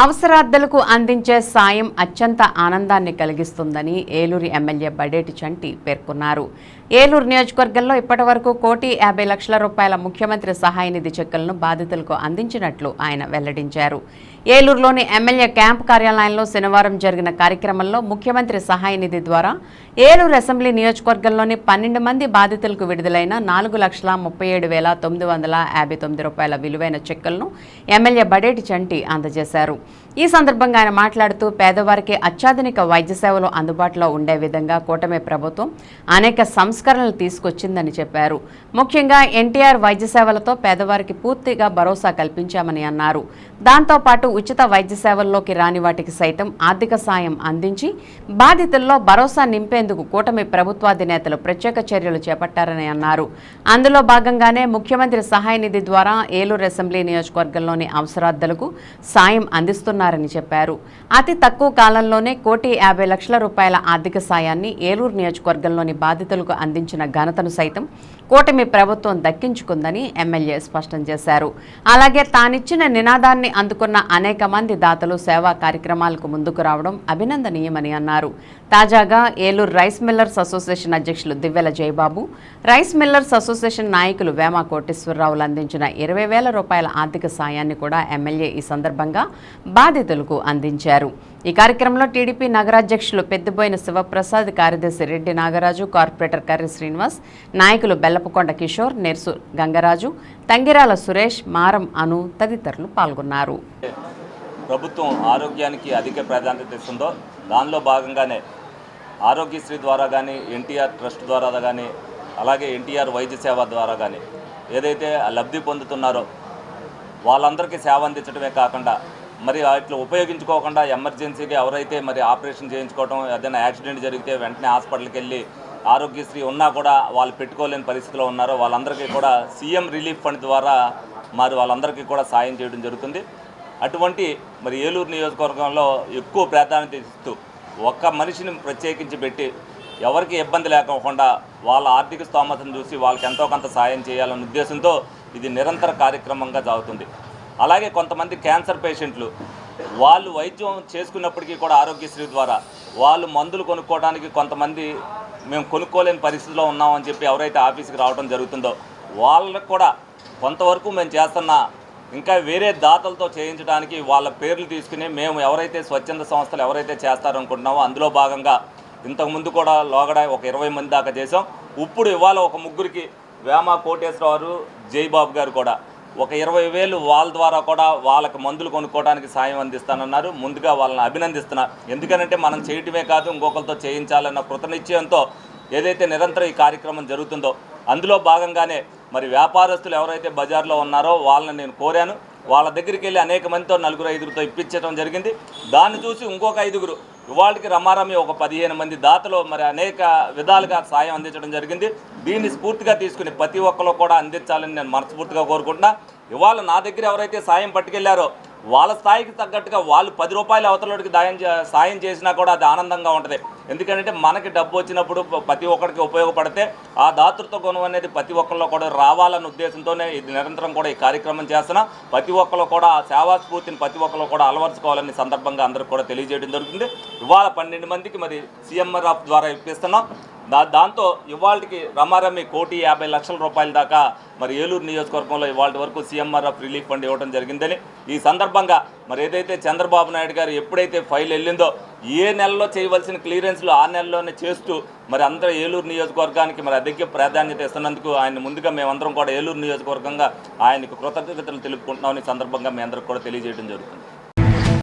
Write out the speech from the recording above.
అవసరార్థులకు అందించే సాయం అత్యంత ఆనందాన్ని కలిగిస్తుందని ఏలూరు ఎమ్మెల్యే బడేటి చంటి పేర్కొన్నారు. ఏలూరు నియోజకవర్గంలో ఇప్పటివరకు కోటి యాభై లక్షల రూపాయల ముఖ్యమంత్రి సహాయ నిధి చెక్కులను బాధితులకు అందించినట్లు ఆయన వెల్లడించారు. ఏలూరులోని ఎమ్మెల్యే క్యాంప్ కార్యాలయంలో శనివారం జరిగిన కార్యక్రమంలో ముఖ్యమంత్రి సహాయ నిధి ద్వారా ఏలూరు అసెంబ్లీ నియోజకవర్గంలోని పన్నెండు మంది బాధితులకు విడుదలైన నాలుగు లక్షల ముప్పై ఏడు వేల తొమ్మిది వందల యాభై తొమ్మిది రూపాయల విలువైన చెక్కులను ఎమ్మెల్యే బడేటి చంటి అందజేశారు. ఈ సందర్భంగా ఆయన మాట్లాడుతూ పేదవారికి అత్యాధునిక వైద్య సేవలు అందుబాటులో ఉండే విధంగా కూటమి ప్రభుత్వం అనేక సంస్కరణలు తీసుకొచ్చిందని చెప్పారు. ముఖ్యంగా ఎన్టీఆర్ వైద్య సేవలతో పేదవారికి పూర్తిగా భరోసా కల్పించామని అన్నారు. దాంతోపాటు ఉచిత వైద్య సేవల్లోకి రాని వాటికి సైతం ఆర్థిక సాయం అందించి బాధితుల్లో భరోసా నింపేందుకు కూటమి ప్రభుత్వాధినేతలు ప్రత్యేక చర్యలు చేపట్టారని అన్నారు. అందులో భాగంగానే ముఖ్యమంత్రి సహాయ నిధి ద్వారా ఏలూరు అసెంబ్లీ నియోజకవర్గంలోని అవసరార్థులకు సాయం అందిస్తున్నారని చెప్పారు. అతి తక్కువ కాలంలోనే కోటి యాభై లక్షల రూపాయల ఆర్థిక సాయాన్ని ఏలూరు నియోజకవర్గంలోని బాధితులకు అందించిన ఘనతను సైతం కూటమి ప్రభుత్వం దక్కించుకుందని ఎమ్మెల్యే స్పష్టం చేశారు. అలాగే తానిచ్చిన నినాదాన్ని అందుకున్న అనేక మంది దాతలు సేవా కార్యక్రమాలకు ముందుకు రావడం అభినందనీయమని అన్నారు. తాజాగా ఏలూరు రైస్ మిల్లర్స్ అసోసియేషన్ అధ్యక్షులు Divvela Jayababu rice millers association నాయకులు వేమ కోటేశ్వరరావులు అందించిన ఇరవై వేల రూపాయల ఆర్థిక సాయాన్ని కూడా ఎమ్మెల్యే ఈ సందర్భంగా బాధితులకు అందించారు. ఈ కార్యక్రమంలో టీడీపీ నగరాధ్యక్షులు పెద్దబోయిన శివప్రసాద్ కార్యదర్శి రెడ్డి నాగరాజు కార్పొరేటర్ కర్రి శ్రీనివాస్ నాయకులు బెల్లపకొండ కిషోర్ నెర్సు గంగరాజు తంగిరాల సురేష్ మారం అను తదితరులు పాల్గొన్నారు. ప్రభుత్వం ఆరోగ్యానికి అధిక ప్రాధాన్యత ఇస్తుందో దానిలో భాగంగానే ఆరోగ్యశ్రీ ద్వారా కానీ ఎన్టీఆర్ ట్రస్ట్ ద్వారా కానీ అలాగే ఎన్టీఆర్ వైద్య సేవ ద్వారా కానీ ఏదైతే లబ్ధి పొందుతున్నారో వాళ్ళందరికీ సేవ అందించడమే కాకుండా మరి వాటిలో ఉపయోగించుకోకుండా ఎమర్జెన్సీగా ఎవరైతే మరి ఆపరేషన్ చేయించుకోవడం ఏదైనా యాక్సిడెంట్ జరిగితే వెంటనే హాస్పిటల్కి వెళ్ళి ఆరోగ్యశ్రీ ఉన్నా కూడా వాళ్ళు పెట్టుకోలేని పరిస్థితిలో ఉన్నారో వాళ్ళందరికీ కూడా సీఎం రిలీఫ్ ఫండ్ ద్వారా మరి వాళ్ళందరికీ కూడా సాయం చేయడం జరుగుతుంది. అటువంటి మరి ఏలూరు నియోజకవర్గంలో ఎక్కువ ప్రాధాన్యత ఇస్తూ ఒక్క మనిషిని ప్రత్యేకించి పెట్టి ఎవరికి ఇబ్బంది లేకుండా వాళ్ళ ఆర్థిక స్తోమతను చూసి వాళ్ళకి ఎంతో కొంత సాయం చేయాలనే ఉద్దేశంతో ఇది నిరంతర కార్యక్రమంగా సాగుతుంది. అలాగే కొంతమంది క్యాన్సర్ పేషెంట్లు వాళ్ళు వైద్యం చేసుకున్నప్పటికీ కూడా ఆరోగ్యశ్రీ ద్వారా వాళ్ళు మందులు కొనుక్కోవడానికి కొంతమంది మేము కొనుక్కోలేని పరిస్థితిలో ఉన్నామని చెప్పి ఎవరైతే ఆఫీస్కి రావడం జరుగుతుందో వాళ్ళకు కూడా కొంతవరకు మేము చేస్తున్న ఇంకా వేరే దాతలతో చేయించడానికి వాళ్ళ పేర్లు తీసుకుని మేము ఎవరైతే స్వచ్ఛంద సంస్థలు ఎవరైతే చేస్తారనుకుంటున్నామో అందులో భాగంగా ఇంతకుముందు కూడా లోగడ ఒక ఇరవై మంది దాకా చేసాం ఇప్పుడు ఇవాళ ఒక ముగ్గురికి వేమ కోటేశ్వరరావు జైబాబు గారు కూడా ఒక ఇరవై వేలు వాళ్ళ ద్వారా కూడా వాళ్ళకి మందులు కొనుక్కోవడానికి సాయం అందిస్తానన్నారు. ముందుగా వాళ్ళని అభినందిస్తున్నారు. ఎందుకనంటే మనం చేయటమే కాదు ఇంకొకరితో చేయించాలన్న కృతనిశ్చయంతో ఏదైతే నిరంతరం ఈ కార్యక్రమం జరుగుతుందో అందులో భాగంగానే మరి వ్యాపారస్తులు ఎవరైతే బజార్లో ఉన్నారో వాళ్ళని నేను కోరాను. వాళ్ళ దగ్గరికి వెళ్ళి అనేక మందితో నలుగురు ఐదుగురితో ఇప్పించడం జరిగింది. దాన్ని చూసి ఇంకొక ఐదుగురు ఇవాళకి రమారమి ఒక పదిహేను మంది దాతలు మరి అనేక విధాలుగా సాయం అందించడం జరిగింది. దీన్ని స్ఫూర్తిగా తీసుకుని ప్రతి ఒక్కరు కూడా అందించాలని నేను మనస్ఫూర్తిగా కోరుకుంటున్నా. ఇవాళ నా దగ్గర ఎవరైతే సాయం పట్టుకెళ్ళారో వాళ్ళ స్థాయికి తగ్గట్టుగా వాళ్ళు పది రూపాయల అవతలకి దాయం చే- సాయం చేసినా కూడా అది ఆనందంగా ఉంటుంది. ఎందుకంటే మనకి డబ్బు వచ్చినప్పుడు ప్రతి ఒక్కరికి ఉపయోగపడితే ఆ దాతృత్వ గుణం అనేది ప్రతి ఒక్కరిలో కూడా రావాలన్న ఉద్దేశంతోనే ఇది నిరంతరం కూడా ఈ కార్యక్రమం చేస్తున్నా. ప్రతి ఒక్కరు కూడా ఆ సేవా స్ఫూర్తిని ప్రతి ఒక్కరు కూడా అలవరుచుకోవాలని సందర్భంగా అందరికి కూడా తెలియజేయడం జరుగుతుంది. ఇవాళ పన్నెండు మందికి మరి సీఎంఆర్ ఆఫ్ ద్వారా ఇప్పిస్తున్నాం. దా దాంతో ఇవాళకి రమారమి కోటి యాభై లక్షల రూపాయల దాకా మరి ఏలూరు నియోజకవర్గంలో ఇవాళ వరకు సీఎంఆర్ఎఫ్ రిలీఫ్ ఫండ్ ఇవ్వడం జరిగిందని. ఈ సందర్భంగా మరి ఏదైతే చంద్రబాబు నాయుడు గారు ఎప్పుడైతే ఫైల్ వెళ్ళిందో ఏ నెలలో చేయవలసిన క్లియరెన్స్లు ఆ నెలలోనే చేస్తూ మరి అందరూ ఏలూరు నియోజకవర్గానికి మరి అధిక ప్రాధాన్యత ఇస్తున్నందుకు ఆయన ముందుగా మేమందరం కూడా ఏలూరు నియోజకవర్గంగా ఆయనకు కృతజ్ఞతలు తెలుపుకుంటున్నామని ఈ సందర్భంగా మీ అందరికి కూడా తెలియజేయడం జరుగుతుంది.